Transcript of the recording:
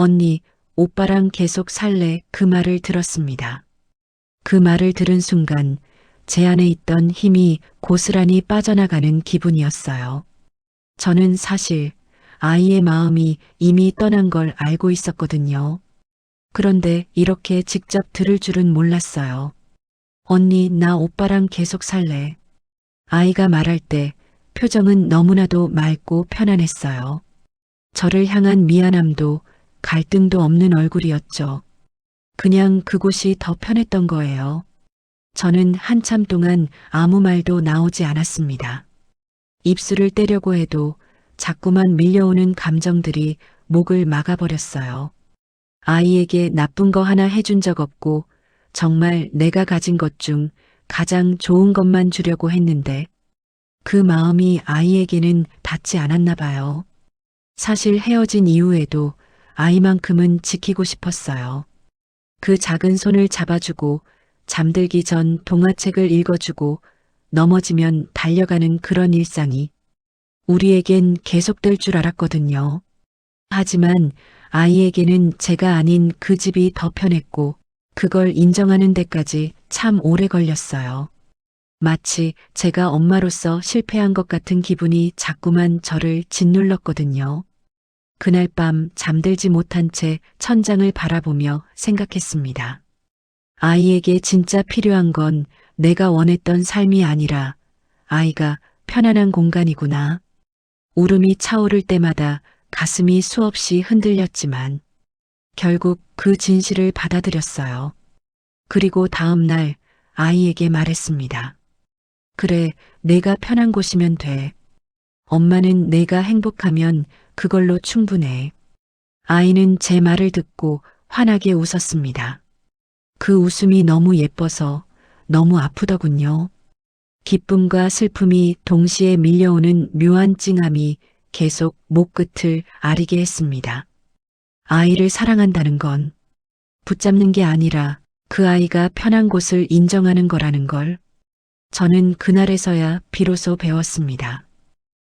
언니, 오빠랑 계속 살래 그 말을 들었습니다. 그 말을 들은 순간 제 안에 있던 힘이 고스란히 빠져나가는 기분이었어요. 저는 사실 아이의 마음이 이미 떠난 걸 알고 있었거든요. 그런데 이렇게 직접 들을 줄은 몰랐어요. 언니, 나 오빠랑 계속 살래. 아이가 말할 때 표정은 너무나도 맑고 편안했어요. 저를 향한 미안함도 갈등도 없는 얼굴이었죠. 그냥 그곳이 더 편했던 거예요. 저는 한참 동안 아무 말도 나오지 않았습니다. 입술을 떼려고 해도 자꾸만 밀려오는 감정들이 목을 막아버렸어요. 아이에게 나쁜 거 하나 해준 적 없고 정말 내가 가진 것 중 가장 좋은 것만 주려고 했는데 그 마음이 아이에게는 닿지 않았나 봐요. 사실 헤어진 이후에도 아이만큼은 지키고 싶었어요. 그 작은 손을 잡아주고 잠들기 전 동화책을 읽어주고 넘어지면 달려가는 그런 일상이 우리에겐 계속될 줄 알았거든요. 하지만 아이에게는 제가 아닌 그 집이 더 편했고 그걸 인정하는 데까지 참 오래 걸렸어요. 마치 제가 엄마로서 실패한 것 같은 기분이 자꾸만 저를 짓눌렀거든요. 그날 밤 잠들지 못한 채 천장을 바라보며 생각했습니다. 아이에게 진짜 필요한 건 내가 원했던 삶이 아니라 아이가 편안한 공간이구나. 울음이 차오를 때마다 가슴이 수없이 흔들렸지만 결국 그 진실을 받아들였어요. 그리고 다음 날 아이에게 말했습니다. 그래, 내가 편한 곳이면 돼. 엄마는 내가 행복하면 그걸로 충분해. 아이는 제 말을 듣고 환하게 웃었습니다. 그 웃음이 너무 예뻐서 너무 아프더군요. 기쁨과 슬픔이 동시에 밀려오는 묘한 찡함이 계속 목끝을 아리게 했습니다. 아이를 사랑한다는 건 붙잡는 게 아니라 그 아이가 편한 곳을 인정하는 거라는 걸 저는 그날에서야 비로소 배웠습니다.